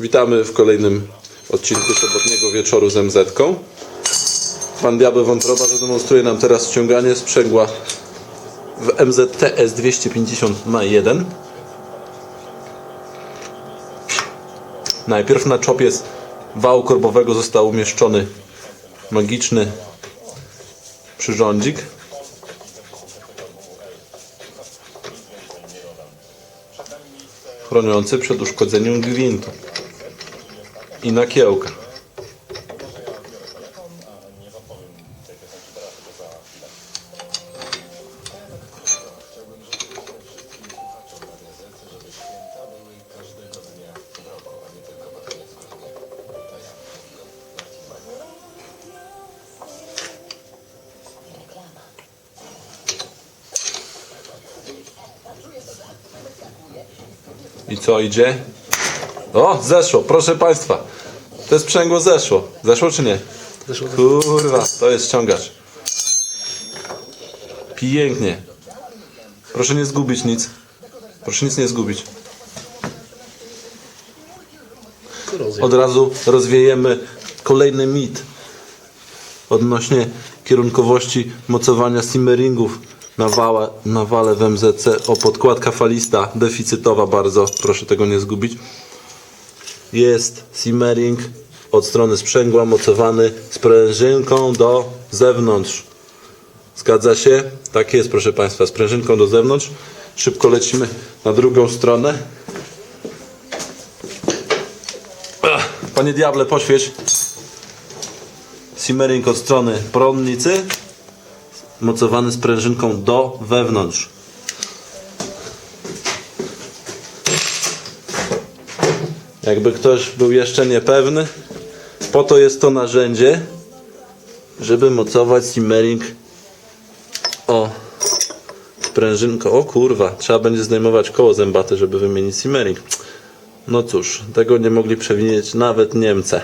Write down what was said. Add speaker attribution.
Speaker 1: Witamy w kolejnym odcinku sobotniego wieczoru z MZ-ką. Pan Diabeł Wątroba zademonstruje nam teraz ściąganie sprzęgła w MZTS 250 na 1. Najpierw na czopie z wału korbowego został umieszczony magiczny przyrządzik. Chroniący przed uszkodzeniem gwintu i nakiełka. I co idzie? O, zeszło, proszę Państwa. To sprzęgło zeszło. Zeszło czy nie?
Speaker 2: Zeszło.
Speaker 1: Kurwa, to jest ściągacz. Pięknie. Proszę nie zgubić nic. Proszę nic nie zgubić. Od razu rozwiejemy kolejny mit odnośnie kierunkowości mocowania simmeringów na, wale, na wale w MZC. O, podkładka falista, deficytowa bardzo, proszę tego nie zgubić. Jest simmering od strony sprzęgła mocowany sprężynką do zewnątrz. Zgadza się? Tak jest, proszę Państwa, sprężynką do zewnątrz. Szybko lecimy na drugą stronę. Panie Diable, poświeć. Simmering od strony prądnicy. Mocowany sprężynką do wewnątrz. Jakby ktoś był jeszcze niepewny, po to jest to narzędzie, żeby mocować simmering o sprężynką. O kurwa, trzeba będzie zdejmować koło zębate, żeby wymienić simmering. No cóż, tego nie mogli przewidzieć nawet Niemcy.